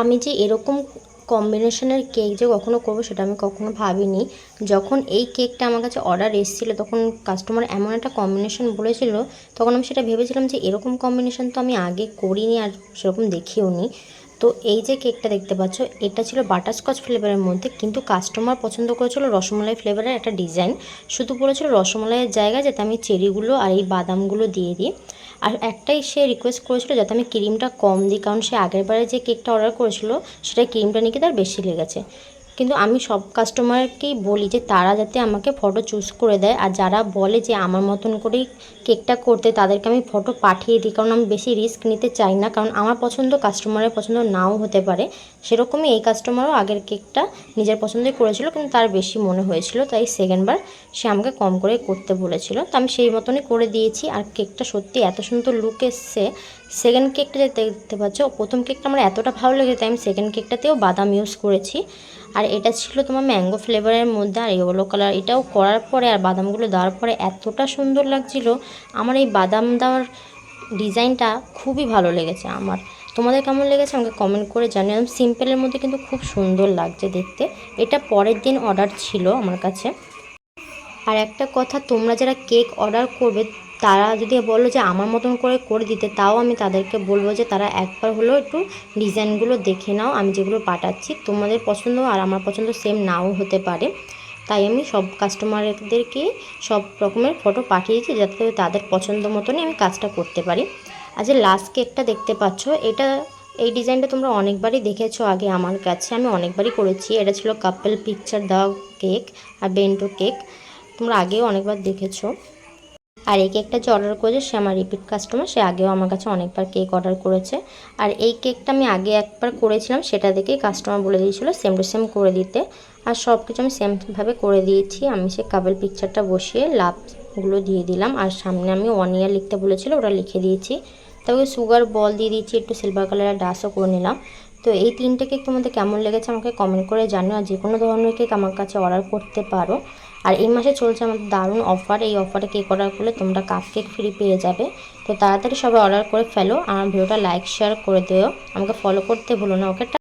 আমি যে এরকম কম্বিনেশনের কেক যে কখনো করব সেটা আমি কখনো ভাবিনি। যখন এই কেকটা আমার কাছে অর্ডার এসেছিল, তখন কাস্টমার এমন একটা কম্বিনেশন বলেছিল, তখন আমি সেটা ভেবেছিলাম যে এরকম কম্বিনেশন তো আমি আগে করিনি আর সেরকম দেখিও নি তো এই যে কেকটা দেখতে পাচ্ছ, এটা ছিল বাটারস্কচ ফ্লেভারের মধ্যে, কিন্তু কাস্টমার পছন্দ করেছিল রসমলাই ফ্লেভারের একটা ডিজাইন শুধু বলেছিল রসমলাইয়ের জায়গায় যাতে আমি চেরিগুলো আর এই বাদামগুলো দিয়ে দিই। আর একটাই সে রিকোয়েস্ট করেছিল যাতে আমি ক্রিমটা কম দিই, কারণ সে আগের বারে যে কেকটা অর্ডার করেছিল, সেটা ক্রিমটা নাকি তার বেশি লেগেছে। কিন্তু আমি সব কাস্টমারকেই বলি যে তারা যাতে আমাকে ফটো চুজ করে দেয়। আর যারা বলে যে আমার মতন করেই কেকটা করতে, তাদেরকে আমি ফটো পাঠিয়ে দিই। কারণ আমি বেশি রিস্ক নিতে চাই না। কারণ আমার পছন্দ কাস্টমারের পছন্দ নাও হতে পারে। সেরকমই এই কাস্টমারও আগের কেকটা নিজের পছন্দই করেছিল, কিন্তু তার বেশি মনে হয়েছিল। তাই সেকেন্ডবার সে আমাকে কম করে করতে বলেছিল। তো আমি সেই মতনই করে দিয়েছি। আর কেকটা সত্যি এত সুন্দর লুক এসছে সেকেন্ড কেকটা যে দেখতে পাচ্ছ? প্রথম কেকটা আমার এতটা ভালো লেগেছে আমি সেকেন্ড কেকটাতেও বাদাম ইউজ করেছি। আর এটা ছিল তোমার ম্যাঙ্গো ফ্লেভারের মধ্যে, আর ইয়েলো কালার এটাও করার পরে আর বাদামগুলো দেওয়ার পরে এতটা সুন্দর লাগছিল। আমার এই বাদাম দেওয়ার ডিজাইনটা খুবই ভালো লেগেছে আমার। তোমাদের কেমন লেগেছে আমাকে কমেন্ট করে জানিও। সিম্পলের মধ্যে কিন্তু খুব সুন্দর লাগছে দেখতে। এটা পরের দিন অর্ডার ছিল আমার কাছে। আর একটা কথা, তোমরা যারা কেক অর্ডার করবে তারা যদি বলো যে আমার মতন করে করে দিতে, তাও আমি তাদেরকে বলব যে তারা একবার হলেও একটু ডিজাইনগুলো দেখে নাও। আমি যেগুলো পাঠাচ্ছি তোমাদের পছন্দ আর আমার পছন্দ সেম নাও হতে পারে। তাই আমি সব কাস্টমারদেরকে সব রকমের ফটো পাঠিয়েছি যাতে তাদের পছন্দ মতনই আমি কাজটা করতে পারি। আর যে লাস্ট কেকটা দেখতে পাচ্ছ, এটা, এই ডিজাইনটা তোমরা অনেকবারই দেখেছ আগে আমার কাছে। আমি অনেকবারই করেছি। এটা ছিল কাপেল পিকচার দেওয়া কেক আর বেন্টো কেক তোমরা আগেও অনেকবার দেখেছ। আর এই কেকটা যে অর্ডার করেছে, সে আমার রিপিট কাস্টমার সে আগেও আমার কাছে অনেকবার কেক অর্ডার করেছে। আর এই কেকটা আমি আগে একবার করেছিলাম, সেটা দেখেই কাস্টমার বলে দিয়েছিলো সেম টু সেম করে দিতে। আর সব কিছু আমি সেমভাবে করে দিয়েছি, আমি সে কাবেল পিকচারটা বসিয়ে লাভগুলো দিয়ে দিলাম। আর সামনে আমি ওয়ান ইয়ার লিখতে বলেছিল, ওটা লিখে দিয়েছি। তবে সুগার বল দিয়ে দিয়েছি, একটু সিলভার কালারের ডাসও করে নিলাম। তো এই তিনটে কেক তোমাদের কেমন লেগেছে আমাকে কমেন্ট করে জানিও, আর যে কোনো ধরনের কেক আমার কাছে অর্ডার করতে পারো। আর এই মাসে চলছে আমাদের দারুণ অফার এই অফারে কেক অর্ডার করলে তোমরা কাপ কেক ফ্রি পেয়ে যাবে। তো তাড়াতাড়ি সবাই অর্ডার করে ফেলো, আর ভিডিওটা লাইক শেয়ার করে দিও। আমাকে ফলো করতে ভুলো না ওকে